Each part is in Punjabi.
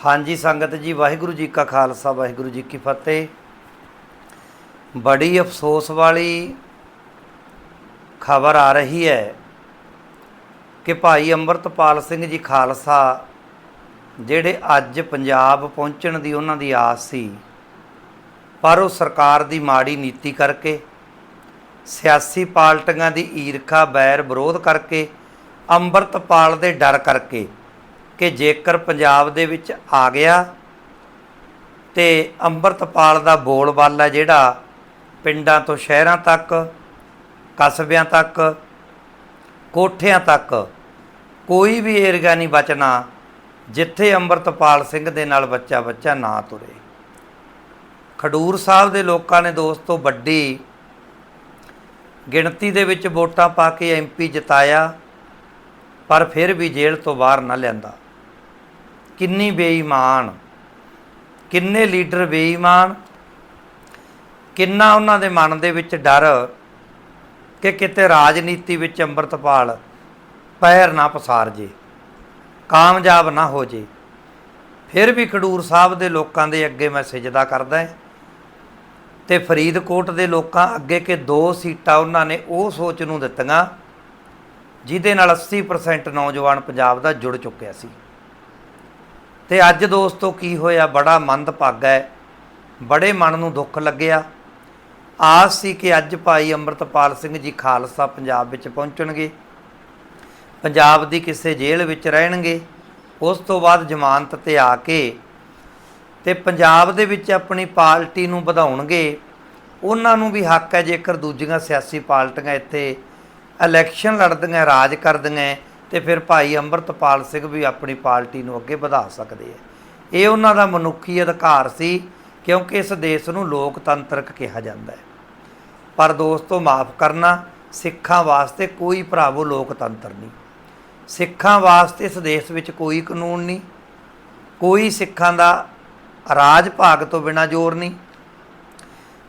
ਹਾਂਜੀ, ਸੰਗਤ ਜੀ, ਵਾਹਿਗੁਰੂ ਜੀ ਕਾ ਖਾਲਸਾ, ਵਾਹਿਗੁਰੂ ਜੀ ਕੀ ਫਤਿਹ। ਬੜੀ ਅਫਸੋਸ ਵਾਲੀ ਖਬਰ ਆ ਰਹੀ ਹੈ ਕਿ ਭਾਈ ਅੰਮ੍ਰਿਤਪਾਲ ਸਿੰਘ ਜੀ ਖਾਲਸਾ, ਜਿਹੜੇ ਅੱਜ ਪੰਜਾਬ ਪਹੁੰਚਣ ਦੀ ਉਹਨਾਂ ਦੀ ਆਸ ਸੀ, ਪਰ ਉਹ ਸਰਕਾਰ ਦੀ ਮਾੜੀ ਨੀਤੀ ਕਰਕੇ, ਸਿਆਸੀ ਪਾਰਟੀਆਂ ਦੀ ਈਰਖਾ, ਬੈਰ ਵਿਰੋਧ ਕਰਕੇ, ਅੰਮ੍ਰਿਤਪਾਲ ਦੇ ਡਰ ਕਰਕੇ ਕਿ ਜੇਕਰ ਪੰਜਾਬ ਦੇ ਵਿੱਚ ਆ ਗਿਆ ਤੇ ਅੰਮ੍ਰਿਤਪਾਲ ਦਾ ਬੋਲਬਾਲਾ ਜਿਹੜਾ ਪਿੰਡਾਂ ਤੋਂ ਸ਼ਹਿਰਾਂ ਤੱਕ, ਕਸਬਿਆਂ ਤੱਕ, ਕੋਠਿਆਂ ਤੱਕ ਕੋਈ ਵੀ ਏਰੀਆ ਨਹੀਂ ਬਚਣਾ ਜਿੱਥੇ ਅੰਮ੍ਰਿਤਪਾਲ ਸਿੰਘ ਦੇ ਨਾਲ ਬੱਚਾ ਬੱਚਾ ਨਾ ਤੁਰੇ। ਖਡੂਰ ਸਾਹਿਬ ਦੇ ਲੋਕਾਂ ਨੇ ਦੋਸਤੋ ਵੱਡੀ ਗਿਣਤੀ ਦੇ ਵਿੱਚ ਵੋਟਾਂ ਪਾ ਕੇ ਐਮਪੀ ਜਿਤਾਇਆ, ਪਰ ਫਿਰ ਵੀ ਜੇਲ੍ਹ ਤੋਂ ਬਾਹਰ ਨਾ ਲਿਆਂਦਾ। ਕਿੰਨੀ ਬੇਈਮਾਨ? ਕਿੰਨੇ ਲੀਡਰ ਬੇਈਮਾਨ? ਕਿੰਨਾ ਉਹਨਾਂ ਦੇ ਮਨ ਦੇ ਵਿੱਚ ਡਰ ਕਿ ਕਿਤੇ ਰਾਜਨੀਤੀ ਵਿੱਚ ਅੰਮ੍ਰਿਤਪਾਲ ਪੈਰ ਨਾ ਪਸਾਰ ਜੇ, ਕਾਮਯਾਬ ਨਾ ਹੋ ਜੇ। ਫਿਰ ਵੀ ਖਡੂਰ ਸਾਹਿਬ ਦੇ ਲੋਕਾਂ ਦੇ ਅੱਗੇ ਮੈਂ ਸਜਦਾ ਕਰਦਾ ਹਾਂ ਤੇ ਫਰੀਦਕੋਟ ਦੇ ਲੋਕਾਂ ਅੱਗੇ ਕਿ ਦੋ ਸੀਟਾਂ ਉਹਨਾਂ ਨੇ ਉਹ ਸੋਚ ਨੂੰ ਦਿੱਤੀਆਂ, ਜਿਹਦੇ ਨਾਲ 80% ਨੌਜਵਾਨ ਪੰਜਾਬ ਦਾ ਜੁੜ ਚੁੱਕਿਆ ਸੀ। ਤੇ ਅੱਜ ਦੋਸਤੋ ਕੀ ਹੋਇਆ? ਬੜਾ ਮੰਦਭਾਗਾ ਹੈ। ਬੜੇ ਮਨ ਨੂੰ ਦੁੱਖ ਲੱਗਿਆ। ਆਸ ਸੀ ਕਿ ਅੱਜ ਭਾਈ ਅੰਮ੍ਰਿਤਪਾਲ ਸਿੰਘ ਜੀ ਖਾਲਸਾ ਪੰਜਾਬ ਵਿੱਚ ਪਹੁੰਚਣਗੇ। ਪੰਜਾਬ ਦੀ ਕਿਸੇ ਜੇਲ੍ਹ ਵਿੱਚ ਰਹਿਣਗੇ। ਉਸ ਤੋਂ ਬਾਅਦ ਜ਼ਮਾਨਤ ਤੇ ਆ ਕੇ ਤੇ ਪੰਜਾਬ ਦੇ ਵਿੱਚ ਆਪਣੀ ਪਾਰਟੀ ਨੂੰ ਵਧਾਉਣਗੇ। ਉਹਨਾਂ ਨੂੰ ਵੀ ਹੱਕ ਹੈ ਜੇਕਰ ਦੂਜੀਆਂ ਸਿਆਸੀ ਪਾਰਟੀਆਂ ਇੱਥੇ ਇਲੈਕਸ਼ਨ ਲੜਦੀਆਂ, ਰਾਜ ਕਰਦੀਆਂ ਤੇ ਫਿਰ ਭਾਈ ਅੰਮ੍ਰਿਤਪਾਲ ਸਿੰਘ ਵੀ ਆਪਣੀ ਪਾਰਟੀ ਨੂੰ ਅੱਗੇ ਵਧਾ ਸਕਦੇ ਆ। ਇਹ ਉਹਨਾਂ ਦਾ ਮਨੁੱਖੀ ਅਧਿਕਾਰ ਸੀ, ਕਿਉਂਕਿ ਇਸ ਦੇਸ਼ ਨੂੰ ਲੋਕਤੰਤਰਕ ਕਿਹਾ ਜਾਂਦਾ ਹੈ। ਪਰ ਦੋਸਤੋ, ਮਾਫ ਕਰਨਾ, ਸਿੱਖਾਂ ਵਾਸਤੇ ਕੋਈ ਭਰਾਵੋ ਲੋਕਤੰਤਰ ਨਹੀਂ। ਸਿੱਖਾਂ ਵਾਸਤੇ ਇਸ ਦੇਸ਼ ਵਿੱਚ ਕੋਈ ਕਾਨੂੰਨ ਨਹੀਂ। ਕੋਈ ਸਿੱਖਾਂ ਦਾ ਰਾਜ ਭਾਗ ਤੋਂ ਬਿਨਾ ਜ਼ੋਰ ਨਹੀਂ।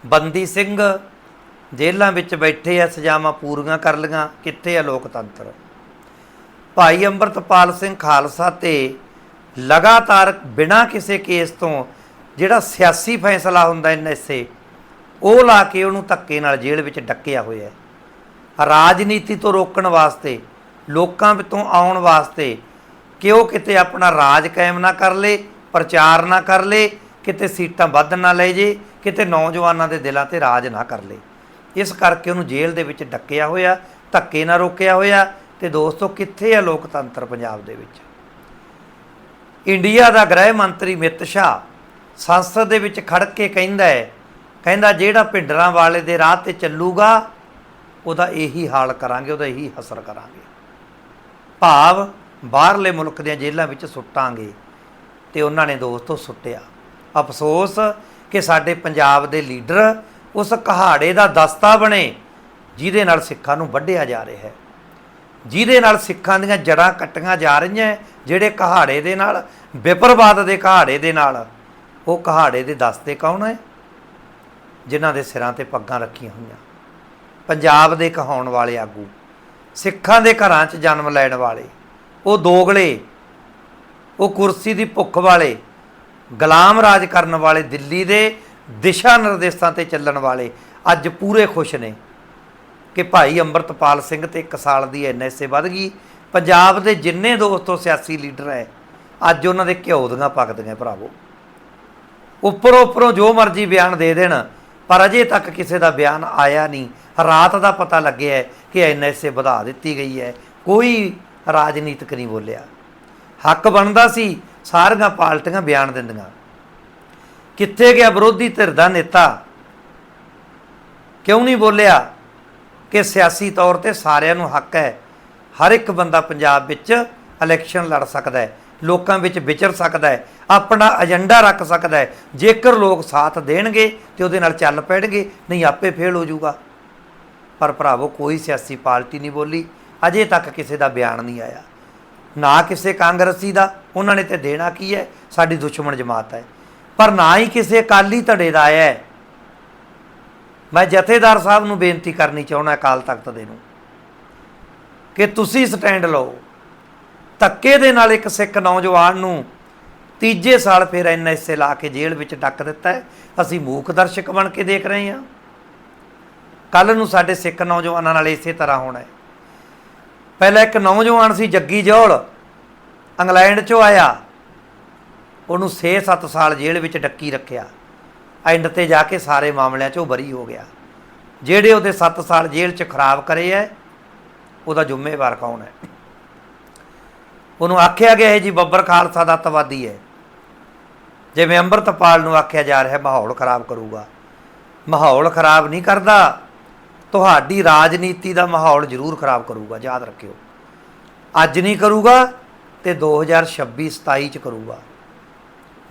ਬੰਦੀ ਸਿੰਘ ਜੇਲ੍ਹਾਂ ਵਿੱਚ ਬੈਠੇ ਆ, ਸਜ਼ਾਵਾਂ ਪੂਰੀਆਂ ਕਰ ਲੀਆਂ ਕਿੱਥੇ ਆ ਲੋਕਤੰਤਰ? ਭਾਈ ਅੰਮ੍ਰਿਤਪਾਲ ਸਿੰਘ ਖਾਲਸਾ ਤੇ ਲਗਾਤਾਰ ਬਿਨਾਂ ਕਿਸੇ ਕੇਸ ਤੋਂ ਜਿਹੜਾ ਸਿਆਸੀ ਫੈਸਲਾ ਹੁੰਦਾ ਐਨਐਸਏ ਉਹ ਲਾ ਕੇ ਉਹਨੂੰ ਧੱਕੇ ਨਾਲ ਜੇਲ੍ਹ ਵਿੱਚ ਡੱਕਿਆ ਹੋਇਆ ਹੈ। ਰਾਜਨੀਤੀ ਤੋਂ ਰੋਕਣ ਵਾਸਤੇ, ਲੋਕਾਂ ਤੋਂ ਆਉਣ ਵਾਸਤੇ ਕਿ ਉਹ ਕਿਤੇ ਆਪਣਾ ਰਾਜ ਕਾਇਮ ਨਾ ਕਰ ਲੇ, ਪ੍ਰਚਾਰ ਨਾ ਕਰ ਲੇ, ਕਿਤੇ ਸੀਟਾਂ ਵੱਧ ਨਾ ਲੈ ਜੇ, ਕਿਤੇ ਨੌਜਵਾਨਾਂ ਦੇ ਦਿਲਾਂ ਤੇ ਰਾਜ ਨਾ ਕਰ ਲੇ। ਇਸ ਕਰਕੇ ਉਹਨੂੰ ਜੇਲ੍ਹ ਦੇ ਵਿੱਚ ਡੱਕਿਆ ਹੋਇਆ, ਧੱਕੇ ਨਾਲ ਰੋਕਿਆ ਹੋਇਆ ਤੇ ਦੋਸਤੋ, ਕਿੱਥੇ ਆ ਲੋਕਤੰਤਰ ਪੰਜਾਬ ਦੇ ਵਿੱਚ? ਇੰਡੀਆ ਦਾ ਗ੍ਰਹਿ ਮੰਤਰੀ ਮਿਤ ਸ਼ਾਹ ਸੰਸਦ ਦੇ ਵਿੱਚ ਖੜ ਕੇ ਕਹਿੰਦਾ ਹੈ, ਕਹਿੰਦਾ ਜਿਹੜਾ ਭਿੰਡਰਾਂ ਵਾਲੇ ਦੇ ਰਾਹ ਤੇ ਚੱਲੂਗਾ, ਉਹਦਾ ਇਹੀ ਹਾਲ ਕਰਾਂਗੇ, ਉਹਦਾ ਇਹੀ ਹਸਰ ਕਰਾਂਗੇ। ਭਾਵ ਬਾਹਰਲੇ ਮੁਲਕ ਦੀਆਂ ਜੇਲ੍ਹਾਂ ਵਿੱਚ ਸੁੱਟਾਂਗੇ ਤੇ ਉਹਨਾਂ ਨੇ ਦੋਸਤੋ ਸੁੱਟਿਆ। ਅਫਸੋਸ ਕਿ ਸਾਡੇ ਪੰਜਾਬ ਦੇ ਲੀਡਰ ਉਸ ਕਹਾੜੇ ਦਾ ਦਸਤਾ ਬਣੇ, ਜਿਹਦੇ ਨਾਲ ਸਿੱਖਾਂ ਨੂੰ ਵੱਢਿਆ ਜਾ ਰਿਹਾ ਹੈ। ਜਿਹਦੇ ਨਾਲ ਸਿੱਖਾਂ ਦੀਆਂ ਜੜਾਂ ਕੱਟੀਆਂ ਜਾ ਰਹੀਆਂ ਜਿਹੜੇ ਕਹਾੜੇ ਦੇ ਨਾਲ, ਵਿਪਰਵਾਦ ਦੇ ਕਹਾੜੇ ਦੇ ਨਾਲ, ਉਹ ਕਹਾੜੇ ਦੇ ਦਸਤੇ ਕੌਣ ਹੈ? ਜਿਨ੍ਹਾਂ ਦੇ ਸਿਰਾਂ ਤੇ ਪੱਗਾਂ ਰੱਖੀਆਂ ਹੋਈਆਂ। ਪੰਜਾਬ ਦੇ ਕਹਾਉਣ ਵਾਲੇ ਆਗੂ, ਸਿੱਖਾਂ ਦੇ ਘਰਾਂ 'ਚ ਜਨਮ ਲੈਣ ਵਾਲੇ, ਉਹ ਦੋਗਲੇ, ਉਹ ਕੁਰਸੀ ਦੀ ਭੁੱਖ ਵਾਲੇ, ਗੁਲਾਮ ਰਾਜ ਕਰਨ ਵਾਲੇ, ਦਿੱਲੀ ਦੇ ਦਿਸ਼ਾ ਨਿਰਦੇਸ਼ਾਂ ਤੇ ਚੱਲਣ ਵਾਲੇ, ਅੱਜ ਪੂਰੇ ਖੁਸ਼ ਨੇ। ਕਿ ਭਾਈ ਅੰਮ੍ਰਿਤਪਾਲ ਸਿੰਘ ਤੇ 1 ਸਾਲ ਦੀ ਐਨਐਸਏ ਵੱਧ ਗਈ। ਪੰਜਾਬ ਦੇ ਜਿੰਨੇ ਦੋਸਤੋ ਸਿਆਸੀ ਲੀਡਰ ਹੈ, ਅੱਜ ਉਹਨਾਂ ਦੇ ਘਿਓ ਦੀਆਂ ਪੱਕਦੀਆਂ ਭਰਾਵੋ। ਉੱਪਰੋਂ ਉੱਪਰੋਂ ਜੋ ਮਰਜ਼ੀ ਬਿਆਨ ਦੇ ਦੇਣ, ਪਰ ਅਜੇ ਤੱਕ ਕਿਸੇ ਦਾ ਬਿਆਨ ਆਇਆ ਨਹੀਂ। ਰਾਤ ਦਾ ਪਤਾ ਲੱਗਿਆ ਹੈ ਕਿ ਐਨਐਸਏ ਵਧਾ ਦਿੱਤੀ ਗਈ ਹੈ। ਕੋਈ ਰਾਜਨੀਤਿਕ ਨਹੀਂ ਬੋਲਿਆ। ਹੱਕ ਬਣਦਾ ਸੀ, ਸਾਰੀਆਂ ਪਾਰਟੀਆਂ ਬਿਆਨ ਦਿੰਦੀਆਂ। ਕਿੱਥੇ ਗਿਆ ਵਿਰੋਧੀ ਧਿਰ ਦਾ ਨੇਤਾ? ਕਿਉਂ ਨਹੀਂ ਬੋਲਿਆ? ਕਿ ਸਿਆਸੀ ਤੌਰ ਤੇ ਸਾਰਿਆਂ ਨੂੰ ਹੱਕ ਹੈ। ਹਰ ਇੱਕ ਬੰਦਾ ਪੰਜਾਬ ਵਿੱਚ ਇਲੈਕਸ਼ਨ ਲੜ ਸਕਦਾ ਹੈ, ਲੋਕਾਂ ਵਿੱਚ ਵਿਚਰ ਸਕਦਾ ਹੈ, ਆਪਣਾ ਏਜੰਡਾ ਰੱਖ ਸਕਦਾ ਹੈ। ਜੇਕਰ ਲੋਕ ਸਾਥ ਦੇਣਗੇ ਤੇ ਉਹਦੇ ਨਾਲ ਚੱਲ ਪੈਣਗੇ, ਨਹੀਂ ਆਪੇ ਫੇਲ ਹੋ ਜਾਊਗਾ। ਪਰ ਭਰਾਵੋ, ਕੋਈ ਸਿਆਸੀ ਪਾਰਟੀ ਨਹੀਂ ਬੋਲੀ। ਅਜੇ ਤੱਕ ਕਿਸੇ ਦਾ ਬਿਆਨ ਨਹੀਂ ਆਇਆ। ਨਾ ਕਿਸੇ ਕਾਂਗਰਸੀ ਦਾ। ਉਹਨਾਂ ਨੇ ਤੇ ਦੇਣਾ ਕੀ ਹੈ? ਸਾਡੀ ਦੁਸ਼ਮਣ ਜਮਾਤ ਹੈ। ਪਰ ਨਾ ਹੀ ਕਿਸੇ ਅਕਾਲੀ ਧੜੇ ਦਾ ਆਇਆ ਹੈ। ਮੈਂ ਜਥੇਦਾਰ ਸਾਹਿਬ ਨੂੰ ਬੇਨਤੀ ਕਰਨੀ ਚਾਹੁੰਦਾ ਅਕਾਲ ਤਖਤ ਦੇ ਨੂੰ ਕਿ ਤੁਸੀਂ ਸਟੈਂਡ ਲਓ। ਧੱਕੇ ਦੇ ਨਾਲ ਇੱਕ ਸਿੱਖ ਨੌਜਵਾਨ ਨੂੰ ਤੀਜੇ ਸਾਲ ਫਿਰ ਐਨਐਸਏ ਲਾ ਕੇ ਜੇਲ੍ਹ ਵਿੱਚ ਡੱਕ ਦਿੱਤਾ ਅਸੀਂ ਮੂਕ ਦਰਸ਼ਕ ਬਣ ਕੇ ਦੇਖ ਰਹੇ ਹਾਂ। ਕੱਲ ਨੂੰ ਸਾਡੇ ਸਿੱਖ ਨੌਜਵਾਨਾਂ ਨਾਲ ਇਸੇ ਤਰ੍ਹਾਂ ਹੋਣਾ ਹੈ। ਪਹਿਲਾਂ ਇੱਕ ਨੌਜਵਾਨ ਸੀ ਜੱਗੀ ਜੋਲ, ਇੰਗਲੈਂਡ ਚੋਂ ਆਇਆ। ਉਹਨੂੰ 6-7 ਸਾਲ ਜੇਲ੍ਹ ਵਿੱਚ ਡੱਕੀ ਰੱਖਿਆ। ਐਂਡ ਤੇ ਜਾ ਕੇ ਸਾਰੇ ਮਾਮਲਿਆਂ 'ਚ ਉਹ ਬਰੀ ਹੋ ਗਿਆ। ਜਿਹੜੇ ਉਹਦੇ 7 ਸਾਲ ਜੇਲ੍ਹ 'ਚ ਖਰਾਬ ਕਰੇ ਐ, ਉਹਦਾ ਜ਼ਿੰਮੇਵਾਰ ਕੌਣ ਹੈ ਉਹਨੂੰ ਆਖਿਆ ਗਿਆ ਹੈ ਜੀ ਬੱਬਰ ਖਾਲਸਾ ਦਾ ਤਵਾਦੀ ਹੈ ਜਿਵੇਂ ਅੰਮ੍ਰਿਤਪਾਲ ਨੂੰ ਆਖਿਆ ਜਾ ਰਿਹਾ ਮਾਹੌਲ ਖਰਾਬ ਕਰੂਗਾ। ਮਾਹੌਲ ਖਰਾਬ ਨਹੀਂ ਕਰਦਾ, ਤੁਹਾਡੀ ਰਾਜਨੀਤੀ ਦਾ ਮਾਹੌਲ ਜ਼ਰੂਰ ਖਰਾਬ ਕਰੂਗਾ, ਯਾਦ ਰੱਖਿਓ। ਅੱਜ ਨਹੀਂ ਕਰੂਗਾ ਤੇ 2026 27 ਚ ਕਰੂਗਾ।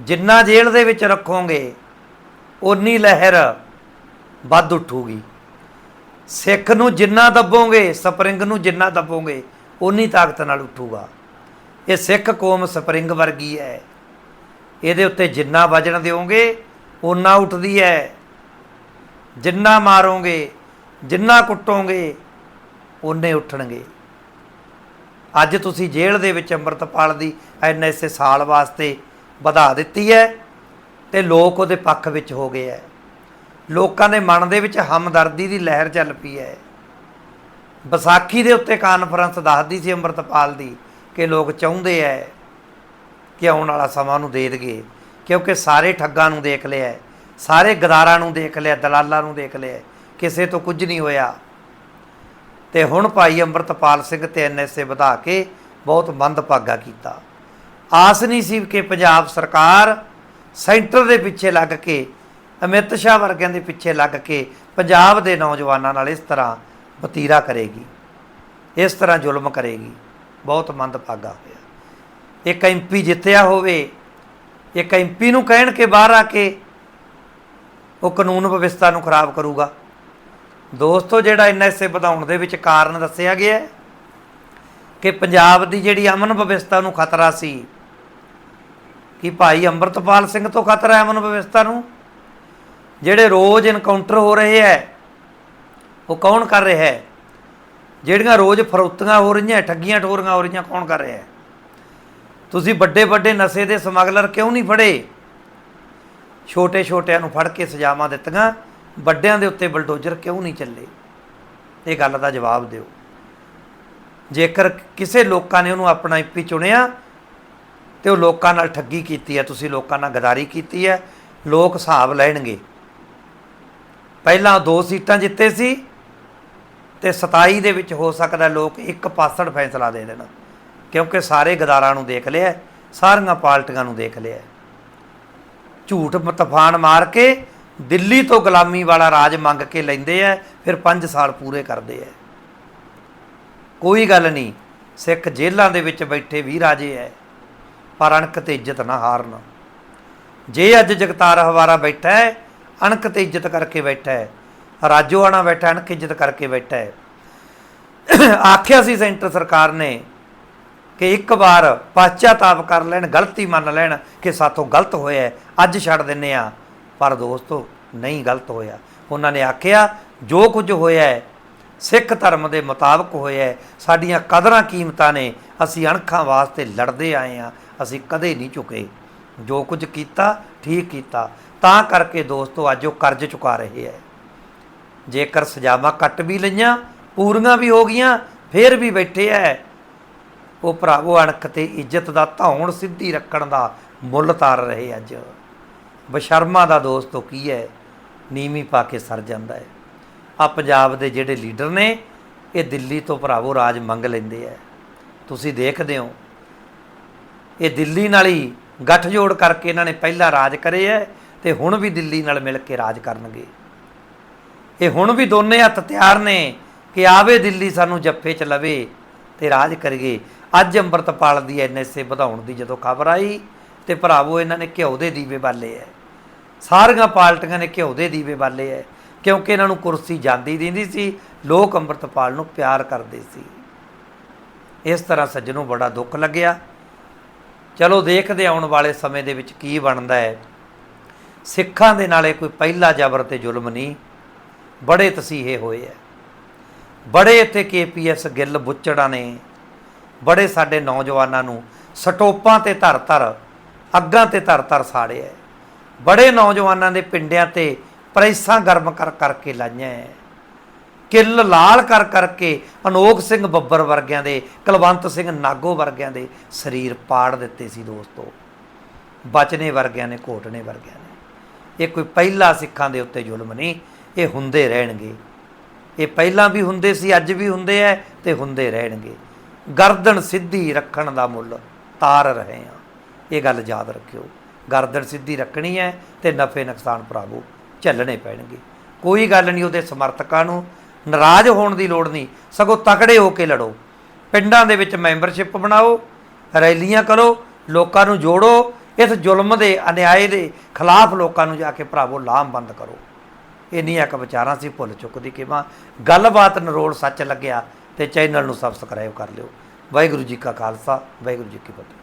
ਜਿੰਨਾ ਜੇਲ੍ਹ ਦੇ ਵਿੱਚ ਰੱਖੋਗੇ ਉਨੀ ਲਹਿਰ ਵੱਧ ਉੱਠੂਗੀ। ਸਿੱਖ ਨੂੰ ਜਿੰਨਾ ਦੱਬੋਗੇ, ਸਪਰਿੰਗ ਨੂੰ ਜਿੰਨਾ ਦੱਬੋਗੇ, ਓਨੀ ਤਾਕਤ ਨਾਲ ਉੱਠੂਗਾ। ਇਹ ਸਿੱਖ ਕੌਮ ਸਪਰਿੰਗ ਵਰਗੀ ਹੈ। ਇਹਦੇ ਉੱਤੇ ਜਿੰਨਾ ਵਜਣ ਦਿਓਗੇ, ਓਨਾ ਉੱਠਦੀ ਹੈ। ਜਿੰਨਾ ਮਾਰੋਗੇ, ਜਿੰਨਾ ਕੁੱਟੋਗੇ, ਓਨੇ ਉੱਠਣਗੇ। ਅੱਜ ਤੁਸੀਂ ਜੇਲ੍ਹ ਦੇ ਵਿੱਚ ਅੰਮ੍ਰਿਤਪਾਲ ਦੀ ਐਨਐਸਏ ਸਾਲ ਵਾਸਤੇ ਵਧਾ ਦਿੱਤੀ ਹੈ। ਤੇ ਲੋਕ ਉਹਦੇ ਪੱਖ ਵਿੱਚ ਹੋ ਗਏ ਹੈ ਲੋਕਾਂ ਦੇ ਮਨ ਦੇ ਵਿੱਚ ਹਮਦਰਦੀ ਦੀ ਲਹਿਰ ਚੱਲ ਪਈ ਹੈ ਵਿਸਾਖੀ ਦੇ ਉੱਤੇ ਕਾਨਫਰੰਸ ਦੱਸਦੀ ਸੀ ਅੰਮ੍ਰਿਤਪਾਲ ਦੀ ਕਿ ਲੋਕ ਚਾਹੁੰਦੇ ਐ ਕਿ ਆਉਣ ਵਾਲਾ ਸਮਾਂ ਨੂੰ ਦੇ ਦਈਏ, ਕਿਉਂਕਿ ਸਾਰੇ ਠੱਗਾਂ ਨੂੰ ਦੇਖ ਲਿਆ ਸਾਰੇ ਗਦਾਰਾਂ ਨੂੰ ਦੇਖ ਲਿਆ, ਦਲਾਲਾਂ ਨੂੰ ਦੇਖ ਲਿਆ ਕਿਸੇ ਤੋਂ ਕੁਝ ਨਹੀਂ ਹੋਇਆ। ਤੇ ਹੁਣ ਭਾਈ ਅੰਮ੍ਰਿਤਪਾਲ ਸਿੰਘ ਤੇ ਐਨਐਸਏ ਵਧਾ ਕੇ ਬਹੁਤ ਮੰਦਭਾਗਾ ਕੀਤਾ। ਆਸ ਨਹੀਂ ਸੀ ਕਿ ਪੰਜਾਬ ਸਰਕਾਰ ਸੈਂਟਰ ਦੇ ਪਿੱਛੇ ਲੱਗ ਕੇ, ਅਮਿਤ ਸ਼ਾਹ ਵਰਗਿਆਂ ਦੇ ਪਿੱਛੇ ਲੱਗ ਕੇ ਪੰਜਾਬ ਦੇ ਨੌਜਵਾਨਾਂ ਨਾਲ ਇਸ ਤਰ੍ਹਾਂ ਵਤੀਰਾ ਕਰੇਗੀ। ਇਸ ਤਰ੍ਹਾਂ ਜ਼ੁਲਮ ਕਰੇਗੀ। ਬਹੁਤ ਮੰਦਭਾਗਾ ਹੋਇਆ। ਇੱਕ ਐਮਪੀ ਜਿੱਤਿਆ ਹੋਵੇ, ਇੱਕ ਐਮਪੀ ਨੂੰ ਕਹਿਣ ਕੇ ਬਾਹਰ ਆ ਕੇ ਉਹ ਕਾਨੂੰਨ ਵਿਵਸਥਾ ਨੂੰ ਖਰਾਬ ਕਰੂਗਾ। ਦੋਸਤੋ, ਜਿਹੜਾ ਐਨਐਸਏ ਵਧਾਉਣ ਦੇ ਵਿੱਚ ਕਾਰਨ ਦੱਸਿਆ ਗਿਆ ਕਿ ਪੰਜਾਬ ਦੀ ਜਿਹੜੀ ਅਮਨ ਵਿਵਸਥਾ ਨੂੰ ਖਤਰਾ ਸੀ ਕਿ ਭਾਈ ਅੰਮ੍ਰਿਤਪਾਲ ਸਿੰਘ ਤੋਂ ਖਤਰਾ ਹੈ ਅਮਨ ਵਿਵਸਥਾ ਨੂੰ? ਜਿਹੜੇ ਰੋਜ਼ ਇਨਕਾਊਂਟਰ ਹੋ ਰਹੇ ਹੈ, ਉਹ ਕੌਣ ਕਰ ਰਿਹਾ ਹੈ? ਜਿਹੜੀਆਂ ਰੋਜ਼ ਫਰੋਤੀਆਂ ਹੋ ਰਹੀਆਂ, ਠੱਗੀਆਂ ਠੋਰੀਆਂ ਹੋ ਰਹੀਆਂ, ਕੌਣ ਕਰ ਰਿਹਾ ਹੈ? ਤੁਸੀਂ ਵੱਡੇ ਵੱਡੇ ਨਸ਼ੇ ਦੇ ਸਮਗਲਰ ਕਿਉਂ ਨਹੀਂ ਫੜੇ? ਛੋਟੇ ਛੋਟਿਆਂ ਨੂੰ ਫੜ ਕੇ ਸਜ਼ਾਵਾਂ ਦਿੱਤੀਆਂ, ਵੱਡਿਆਂ ਦੇ ਉੱਤੇ ਬਲਡੋਜ਼ਰ ਕਿਉਂ ਨਹੀਂ ਚੱਲੇ? ਇਹ ਗੱਲ ਦਾ ਜਵਾਬ ਦਿਓ। ਜੇਕਰ ਕਿਸੇ ਲੋਕਾਂ ਨੇ ਉਹਨੂੰ ਆਪਣਾ ਐਮਪੀ ਚੁਣਿਆ ਤੇ ਉਹ ਲੋਕਾਂ ਨਾਲ ਠੱਗੀ ਕੀਤੀ ਹੈ, ਤੁਸੀਂ ਲੋਕਾਂ ਨਾਲ ਗਦਾਰੀ ਕੀਤੀ ਹੈ, ਲੋਕ ਹਿਸਾਬ ਲੈਣਗੇ। ਪਹਿਲਾਂ ਦੋ ਸੀਟਾਂ ਜਿੱਤੇ ਸੀ ਤੇ 27 ਦੇ ਵਿੱਚ ਹੋ ਸਕਦਾ ਲੋਕ ਇੱਕ ਪਾਸੜ ਫੈਸਲਾ ਦੇ ਦੇਣ, ਕਿਉਂਕਿ ਸਾਰੇ ਗਦਾਰਾਂ ਨੂੰ ਦੇਖ ਲਿਆ, ਸਾਰੀਆਂ ਪਾਰਟੀਆਂ ਨੂੰ ਦੇਖ ਲਿਆ। ਝੂਠ ਮ- ਤੂਫਾਨ ਮਾਰ ਕੇ ਦਿੱਲੀ ਤੋਂ ਗੁਲਾਮੀ ਵਾਲਾ ਰਾਜ ਮੰਗ ਕੇ ਲੈਂਦੇ ਆ, ਫਿਰ 5 ਸਾਲ ਪੂਰੇ ਕਰਦੇ ਆ। ਕੋਈ ਗੱਲ ਨਹੀਂ, ਸਿੱਖ ਜੇਲ੍ਹਾਂ ਦੇ ਵਿੱਚ ਬੈਠੇ ਵੀ ਰਾਜੇ ਐ ਪਰ ਅਣਖ ਤੇ ਇੱਜ਼ਤ ਨਾ ਹਾਰਨ। ਜੇ ਅੱਜ ਜਗਤਾਰ ਹਵਾਰਾ ਬੈਠਾ ਹੈ, ਅਣਖ ਤੇ ਇੱਜ਼ਤ ਕਰਕੇ ਬੈਠਾ ਹੈ। ਰਾਜੋ ਆਣਾ ਬੈਠਾ, ਅਣਖ ਇੱਜ਼ਤ ਕਰਕੇ ਬੈਠਾ ਹੈ। ਆਖਿਆ ਸੀ ਸੈਂਟਰ ਸਰਕਾਰ ਨੇ ਕਿ ਇੱਕ ਵਾਰ ਪਛਤਾਪ ਕਰ ਲੈਣ, ਗਲਤੀ ਮੰਨ ਲੈਣ ਕਿ ਸਾਥੋਂ ਗਲਤ ਹੋਇਆ ਅੱਜ ਛੱਡ ਦਿੰਨੇ ਆ, ਪਰ ਦੋਸਤੋ, ਨਹੀਂ ਗਲਤ ਹੋਇਆ। ਉਹਨਾਂ ਨੇ ਆਖਿਆ, ਜੋ ਕੁਝ ਹੋਇਆ ਸਿੱਖ ਧਰਮ ਦੇ ਮੁਤਾਬਕ ਹੋਇਆ ਹੈ ਸਾਡੀਆਂ ਕਦਰਾਂ ਕੀਮਤਾਂ ਨੇ। ਅਸੀਂ ਅਣਖਾਂ ਵਾਸਤੇ ਲੜਦੇ ਆਏ ਆ। ਅਸੀਂ ਕਦੇ ਨਹੀਂ ਝੁਕੇ। ਜੋ ਕੁਝ ਕੀਤਾ, ਠੀਕ ਕੀਤਾ। ਤਾਂ ਕਰਕੇ ਦੋਸਤੋ, ਅੱਜ ਉਹ ਕਰਜ਼ ਚੁਕਾ ਰਹੇ ਹੈ ਜੇਕਰ ਸਜ਼ਾਵਾਂ ਕੱਟ ਵੀ ਲਈਆਂ, ਪੂਰੀਆਂ ਵੀ ਹੋ ਗਈਆਂ, ਫੇਰ ਵੀ ਬੈਠੇ ਐ। ਉਹ ਭਰਾਵੋ, ਅਣਖ ਤੇ ਇੱਜ਼ਤ ਦਾ ਧੌਣ ਸਿੱਧੀ ਰੱਖਣ ਦਾ ਮੁੱਲ ਤਾਰ ਰਹੇ ਅੱਜ। ਬਸ਼ਰਮਾ ਦਾ ਦੋਸਤੋ, ਕੀ ਹੈ ਨੀਵੀਂ ਪਾ ਕੇ ਸਰ ਜਾਂਦਾ ਹੈ ਆ ਪੰਜਾਬ ਦੇ ਜਿਹੜੇ ਲੀਡਰ ਨੇ, ਇਹ ਦਿੱਲੀ ਤੋਂ ਭਰਾਵੋ ਰਾਜ ਮੰਗ ਲੈਂਦੇ ਐ ਤੁਸੀਂ ਦੇਖਦੇ ਹੋ, ਇਹ ਦਿੱਲੀ ਨਾਲ ਹੀ ਗੱਠਜੋੜ ਕਰਕੇ ਇਹਨਾਂ ਨੇ ਪਹਿਲਾਂ ਰਾਜ ਕਰੇ ਐ ਤੇ ਹੁਣ ਵੀ ਦਿੱਲੀ ਨਾਲ ਮਿਲ ਕੇ ਰਾਜ ਕਰਨਗੇ। ਇਹ ਹੁਣ ਵੀ ਦੋਨੇ ਹੱਥ ਤਿਆਰ ਨੇ ਕਿ ਆਵੇ ਦਿੱਲੀ ਸਾਨੂੰ ਜੱਫੇ ਚ ਲਵੇ ਤੇ ਰਾਜ ਕਰੀਏ। ਅੱਜ ਅੰਮ੍ਰਿਤਪਾਲ ਦੀ ਐਨਐਸਏ ਵਧਾਉਣ ਦੀ ਜਦੋਂ ਖਬਰ ਆਈ ਤੇ ਭਰਾਵੋ ਇਹਨਾਂ ਨੇ ਘਿਓ ਦੇ ਦੀਵੇ ਬਾਲੇ ਐ ਸਾਰੀਆਂ ਪਾਰਟੀਆਂ ਨੇ ਘਿਓ ਦੇ ਦੀਵੇ ਬਾਲੇ ਐ ਕਿਉਂਕਿ ਇਹਨਾਂ ਨੂੰ ਕੁਰਸੀ ਜਾਂਦੀ ਦਿੰਦੀ ਸੀ, ਲੋਕ ਅੰਮ੍ਰਿਤਪਾਲ ਨੂੰ ਪਿਆਰ ਕਰਦੇ ਸੀ। ਇਸ ਤਰ੍ਹਾਂ ਸੱਜਣੋਂ ਬੜਾ ਦੁੱਖ ਲੱਗਿਆ। ਚਲੋ ਦੇਖਦੇ ਆਉਣ ਵਾਲੇ ਸਮੇਂ ਦੇ ਵਿੱਚ ਕੀ ਬਣਦਾ ਹੈ। ਸਿੱਖਾਂ ਦੇ ਨਾਲੇ ਕੋਈ ਪਹਿਲਾ ਜ਼ਬਰ ਤੇ ਜ਼ੁਲਮ ਨਹੀਂ, ਬੜੇ ਤਸੀਹੇ ਹੋਏ ਐ ਬੜੇ ਇੱਥੇ ਕੇਪੀਐਸ ਗਿੱਲ ਬੁੱਚੜਾਂ ਨੇ, ਬੜੇ ਸਾਡੇ ਨੌਜਵਾਨਾਂ ਨੂੰ ਸਟੋਪਾਂ ਤੇ ਧਰ ਧਰ, ਅੱਗਾਂ ਤੇ ਧਰ ਧਰ ਸਾੜਿਆ ਬੜੇ ਨੌਜਵਾਨਾਂ ਦੇ ਪਿੰਡਿਆਂ ਤੇ ਪ੍ਰੈਸਾਂ ਗਰਮ ਕਰ ਕਰਕੇ ਲਾਈਆਂ ਹੈ। ਕਿੱਲ ਲਾਲ ਕਰ ਕਰਕੇ ਅਨੋਖ ਸਿੰਘ ਬੱਬਰ ਵਰਗਿਆਂ ਦੇ, ਕੁਲਵੰਤ ਸਿੰਘ ਨਾਗੋ ਵਰਗਿਆਂ ਦੇ ਸਰੀਰ ਪਾੜ ਦਿੱਤੇ ਸੀ ਦੋਸਤੋ। ਬਚਨੇ ਵਰਗਿਆਂ ਨੇ, ਘੋਟਣੇ ਵਰਗਿਆਂ ਨੇ। ਇਹ ਕੋਈ ਪਹਿਲਾ ਸਿੱਖਾਂ ਦੇ ਉੱਤੇ ਜ਼ੁਲਮ ਨਹੀਂ, ਇਹ ਹੁੰਦੇ ਰਹਿਣਗੇ। ਇਹ ਪਹਿਲਾਂ ਵੀ ਹੁੰਦੇ ਸੀ, ਅੱਜ ਵੀ ਹੁੰਦੇ ਐ ਤੇ ਹੁੰਦੇ ਰਹਿਣਗੇ। ਗਰਦਨ ਸਿੱਧੀ ਰੱਖਣ ਦਾ ਮੁੱਲ ਤਾਰ ਰਹੇ ਆ ਇਹ ਗੱਲ ਯਾਦ ਰੱਖਿਓ। ਗਰਦਨ ਸਿੱਧੀ ਰੱਖਣੀ ਹੈ ਤੇ ਨਫੇ ਨੁਕਸਾਨ ਭਰਾਵੋ ਝੱਲਣੇ ਪੈਣਗੇ। ਕੋਈ ਗੱਲ ਨਹੀਂ ਉਹਦੇ ਸਮਰਥਕਾਂ ਨੂੰ। ਨਾਰਾਜ਼ ਹੋਣ ਦੀ ਲੋੜ ਨਹੀਂ। ਸਗੋਂ ਤਕੜੇ ਹੋ ਕੇ ਲੜੋ। ਪਿੰਡਾਂ ਦੇ ਵਿੱਚ ਮੈਂਬਰਸ਼ਿਪ ਬਣਾਓ। ਰੈਲੀਆਂ ਕਰੋ। ਲੋਕਾਂ ਨੂੰ ਜੋੜੋ। ਇਸ ਜ਼ੁਲਮ ਦੇ, ਅਨਿਆਏ ਦੇ ਖਿਲਾਫ ਲੋਕਾਂ ਨੂੰ ਜਾ ਕੇ ਭਰਾਵੋ ਲਾਮਬੰਦ ਕਰੋ। ਇੰਨੀਆਂ ਕੁ ਵਿਚਾਰਾਂ ਸੀ ਭੁੱਲ ਚੁੱਕਦੀ ਕਿਵਾਂ ਗੱਲਬਾਤ ਨਰੋੜ ਸੱਚ ਲੱਗਿਆ ਤੇ ਚੈਨਲ ਨੂੰ ਸਬਸਕ੍ਰਾਈਬ ਕਰ ਲਿਓ। ਵਾਹਿਗੁਰੂ ਜੀ ਕਾ ਖਾਲਸਾ, ਵਾਹਿਗੁਰੂ ਜੀ ਕੀ ਫਤਿਹ।